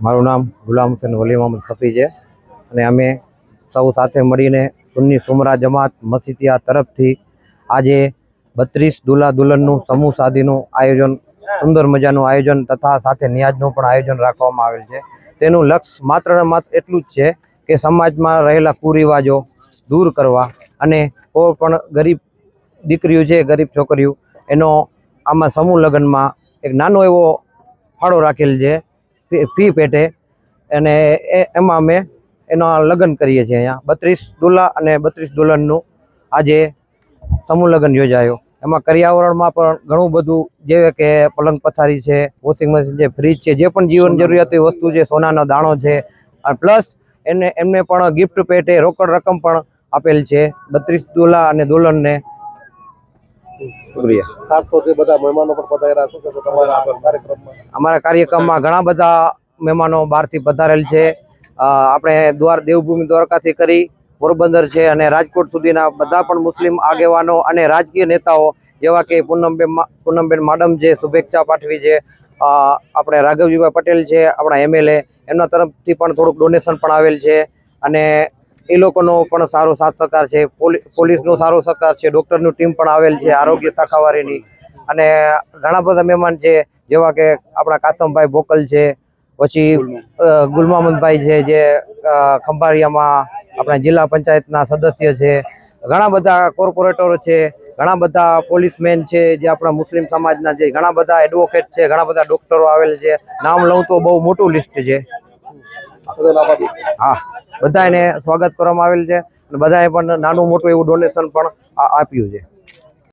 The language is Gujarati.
મારું નામ ગુલામ હુસેન વલી મોહમ્મદ ખફી છે. અને અમે સૌ સાથે મળીને સુન્ની સુમરા જમાત મસીતિયા તરફથી આજે બત્રીસ દુલ્હા દુલ્હનનું સમૂહ સાદીનું આયોજન, સુંદર મજાનું આયોજન તથા સાથે નિયાજનું પણ આયોજન રાખવામાં આવેલ છે. તેનું લક્ષ્ય માત્ર ને માત્ર એટલું જ છે કે સમાજમાં રહેલા કુરિવાજો દૂર કરવા અને કોઈ પણ ગરીબ દીકરીઓ છે, ગરીબ છોકરીઓ, એનો આમાં સમૂહ લગ્નમાં એક નાનો એવો ફાળો રાખેલ છે. ફી- પેટે. અને એમાં અમે એના લગ્ન કરીએ છીએ અહીંયા. બત્રીસ દુલ્હા અને બત્રીસ દુલ્હનનું આજે સમૂહ લગ્ન યોજાયો. એમાં કર્યાવરણમાં પણ ઘણું બધું જેવે કે પલંગ પથારી છે વોશિંગ મશીન છે ફ્રીજ છે જે પણ જીવન જરૂરિયાતની વસ્તુ છે સોનાનો દાણો છે. પ્લસ એને એમને પણ ગિફ્ટ પેટે રોકડ રકમ પણ આપેલ છે. બત્રીસ દુલ્લા અને દુલ્હનને શુક્રિયા ખાસ તો જે બધા મહેમાનો પણ પધાર્યા શું કહેશો તમારા કાર્યક્રમમાં? અમારા કાર્યક્રમમાં ઘણા બધા મહેમાનો બહારથી પધારેલ છે. આપણે દ્વાર દેવભૂમિ દ્વારકાથી કરી પોરબંદર છે અને રાજકોટ સુધીના બધા પણ મુસ્લિમ આગેવાનો અને રાજકીય નેતાઓ જેવા કે પૂનમબેન પૂનમબેન માડમ છે શુભેચ્છા પાઠવી છે. આપણે રાઘવજીભાઈ પટેલ છે આપણા એમએલએ એમના તરફથી પણ થોડુંક ડોનેશન પણ આવેલ છે. અને એ લોકોનો પણ સારો સાથ સહકાર છે. પોલી- પોલીસનો સારો સહકાર છે. ડૉક્ટરનું ટીમ પણ આવેલ છે આરોગ્ય શાખાવાળીની. અને ઘણા બધા મહેમાન છે જેવા કે આપણા કાસમભાઈ બોકલ છે પછી ગુલમામદભાઈ છે જે ખંભાળિયામાં આપણા જિલ્લા પંચાયતના સદસ્ય છે. ઘણા બધા કોર્પોરેટરો છે ઘણા બધા પોલીસમેન છે જે આપણા મુસ્લિમ સમાજના છે ઘણા બધા એડવોકેટ છે ઘણા બધા ડોક્ટરો આવેલ છે. નામ લઉં તો બહુ મોટું લિસ્ટ છે. હા. બધાને સ્વાગત કરવામાં આવેલ છે અને બધાએ પણ નાનું મોટું એવું ડોનેશન પણ આપ્યું છે.